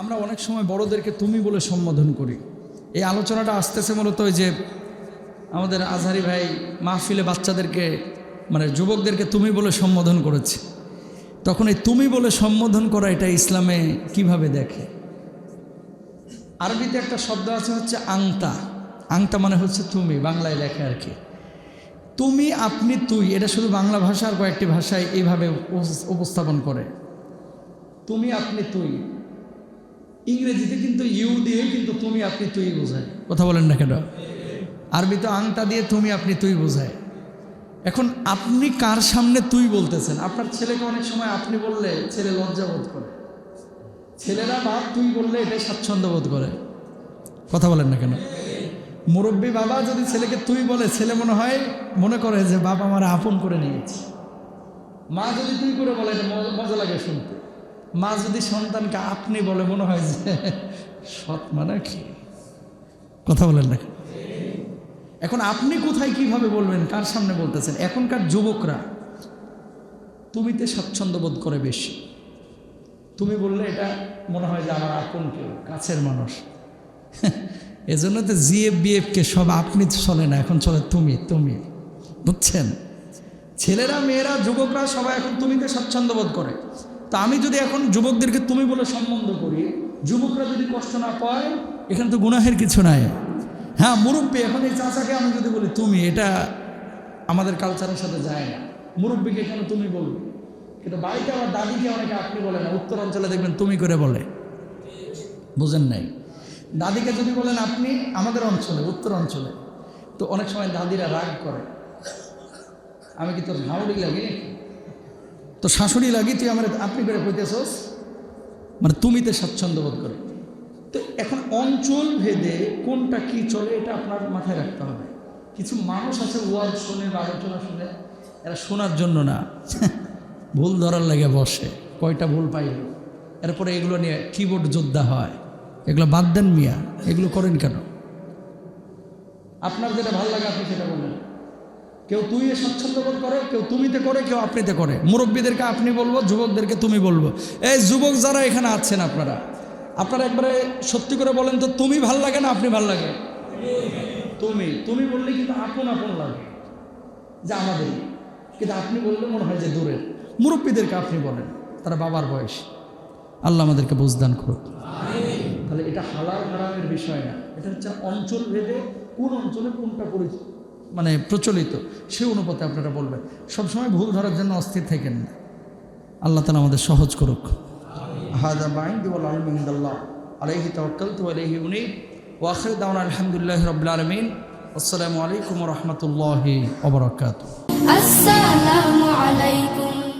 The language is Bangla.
আমরা অনেক সময় বড়দেরকে তুমি বলে সম্বোধন করি। এই আলোচনাটা আসতেছে মূলত ওই যে আমাদের আজহারি ভাই মাহফিলে বাচ্চাদেরকে মানে যুবকদেরকে তুমি বলে সম্বোধন করেছে। তখন এই তুমি বলে সম্বোধন করা এটা ইসলামে কীভাবে দেখে? আরবিতে একটা শব্দ আছে হচ্ছে আংতা। আংতা মানে হচ্ছে তুমি, বাংলায় লেখে আর কি। তুমি, আপনি, তুই, এটা শুধু বাংলা ভাষার কয়েকটি ভাষায় এইভাবে উপস- উপস্থাপন করে। তুমি, আপনি, তুই ইংরেজিতে কিন্তু ইউ দিয়ে কিন্তু তুমি আপনি তুই বোঝায়। কথা বলেন না কেন? আরবি তো আংটা দিয়ে তুমি আপনি তুই বোঝায়। এখন আপনি কার সামনে তুই বলতেছেন? আপনার ছেলেকে অনেক সময় আপনি বললে ছেলে লজ্জা বোধ করে। ছেলেরা বাপ তুই বললে এটাই স্বাচ্ছন্দ্য বোধ করে। কথা বলেন না কেন? মুরব্বী বাবা যদি ছেলেকে তুই বলে ছেলে মনে হয় মনে করে যে বাবা আমার আপন করে নিয়েছে। মা যদি তুই করে বলে এটা মজা লাগে শুনতে। মা যদি সন্তানকে আপনি বলে, মনে হয় যে সৎ মানে কি? কথা বলেন না এখন আপনি কোথায় কীভাবে বলবেন? কার সামনে বলতেছেন? এখনকার যুবকরা তুমিতে স্বাচ্ছন্দ্য বোধ করে বেশি। তুমি বললে এটা মনে হয় যে আমার আপন কেউ, কাছের মানুষ। এজন্য তো জিএফ বিএফকে সব আপনি চলে না, এখন চলে তুমি তুমি। বুঝছেন? ছেলেরা, মেয়েরা, যুবকরা সবাই এখন তুমিতে স্বাচ্ছন্দ্য বোধ করে। তো আমি যদি এখন যুবকদেরকে তুমি বলে সম্বন্ধ করি, যুবকরা যদি কষ্ট না পায়, এখানে তো গুনাহের কিছু নাই। হ্যাঁ মুরব্বী, এখন এই চাচাকে আমি যদি বলি, তুমি, এটা আমাদের কালচারের সাথে যায় না। মুরব্বীকে কেন তুমি বলবে কিন্তু বাড়িতে আমার দাদিকে অনেকে আপনি বলে না, উত্তর অঞ্চলে দেখবেন তুমি করে বলে। বুঝেন নাই? দাদিকে যদি বলেন আপনি, আমাদের অঞ্চলে, উত্তর অঞ্চলে, তো অনেক সময় দাদিরা রাগ করে। আমি কি তোর ভাউড়ি লাগি তো শাশুড়ি লাগি তুই আমার আপনি করে কইতেছস? মানে তুমিতে স্বাচ্ছন্দ্য বোধ করে। তো এখন অঞ্চল ভেদে কোনটা কি চলে এটা আপনার মাথায় রাখতে হবে। কিছু মানুষ আছে ওয়ার্ড শুনে বা আলোচনা শুনে। এরা শোনার জন্য না। ভুল ধরার লাগে বসে। কয়টা ভুল পাইল। এরপরে এগুলো নিয়ে কিবোর্ড যোদ্ধা হয়। এগুলো বাদ দেন মিয়া। এগুলো করেন কেন? আপনার যেটা ভালো লাগে আপনি সেটা বলেন। কেউ তুই স্বচ্ছন্দ বোধ করে, কেউ তুমিতে করে, কেউ আপনিতে করে। মুরব্বীদেরকে আপনি বলব, যুবকদেরকে তুমি বলব। এই যুবক যারা এখানে আছেন আপনারা আপনারা একবারে সত্যি করে বলেন তো, তুমি ভালো লাগে না আপনি ভালো লাগে? তুমি তুমি বললে কিন্তু আপন আপন লাগে, যে আমাদের। কিন্তু আপনি বললে মনে হয় যে দূরের। মুরব্বীদেরকে আপনি বলেন, তারা বাবার বয়স। আল্লাহ আমাদেরকে বুঝদান করুক। তাহলে এটা হালাল হারামের বিষয় না, এটা হচ্ছে অঞ্চল ভেদে কোন অঞ্চলে কোনটা পরিচিত? মানে প্রচলিত সে অনুপাতে আপনারা বলবেন। সবসময় ভুল ধরার জন্য অস্থির থাকেন না। আল্লাহ তালা আমাদের সহজ করুক। উনি আলহামদুলিল্লাহ রবিল আলমিন। আসসালামু আলাইকুম রহমতুল্লাহ ওবরাকাত আসসালামু আলাইকুম